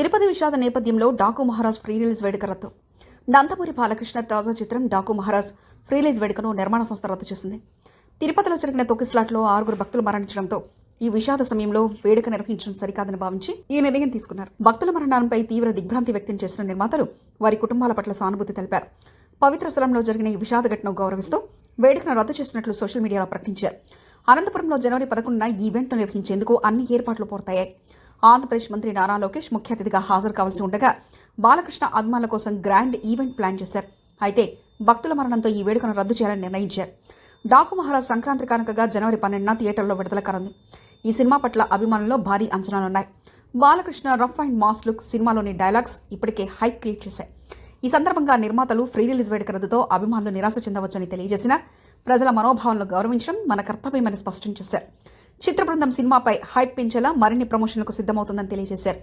తిరుపతి విషాద నేపథ్యంలో Daaku Maharaj pre release వేడుక రద్దు. నందమూరి బాలకృష్ణ తాజా చిత్రం డాకు మహారాజ్ ప్రీ రిలీజ్ వేడుకను నిర్మాణ సంస్థ రద్దు చేసింది. తిరుపతిలో జరిగిన తొక్కిస్లాట్లో ఆరుగురు భక్తులు మరణించడంతో ఈ విషాద సమయంలో వేడుక నిర్వహించడం సరికాదని భావించి ఈ నిర్ణయం తీసుకున్నారు. భక్తుల మరణాలపై తీవ్ర దిగ్భ్రాంతి వ్యక్తం చేసిన నిర్మాతలు వారి కుటుంబాల పట్ల సానుభూతి తెలిపారు. పవిత్ర స్థలంలో జరిగిన ఈ విషాద ఘటనను గౌరవిస్తూ వేడుకను రద్దు చేసినట్లు సోషల్ మీడియాలో ప్రకటించారు. అనంతపురంలో జనవరి పదకొండున ఈవెంట్ను నిర్వహించేందుకు అన్ని ఏర్పాట్లు పూర్తయ్యాయి. ఆంధ్రప్రదేశ్ మంత్రి నారా లోకేష్ ముఖ్య అతిథిగా హాజరు కావాల్సి ఉండగా బాలకృష్ణ అభిమానుల కోసం గ్రాండ్ ఈవెంట్ ప్లాన్ చేశారు. అయితే భక్తుల మరణంతో ఈ వేడుకను రద్దు చేయాలని నిర్ణయించారు. డాకు మహారాజ్ సంక్రాంతి కానుకగా జనవరి పన్నెండున థియేటర్లో విడుదల కానుంది. ఈ సినిమా పట్ల అభిమానుల్లో భారీ అంచనాలున్నాయి Balakrishna rough and mass look సినిమాలోని డైలాగ్స్ ఇప్పటికే హైప్ క్రియేట్ చేశాయి. ఈ సందర్భంగా నిర్మాతలు ఫ్రీ రిలీజ్ వేడుక రద్దుతో అభిమానులు నిరాశ చెందవచ్చని తెలియజేసిన ప్రజల మనోభావాలను గౌరవించడం మన కర్తవ్యమని స్పష్టం చేశారు. చిత్ర బృందం సినిమాపై హైప్ పెంచేలా మరిన్ని ప్రమోషన్లకు సిద్ధమవుతుందని తెలియజేశారు.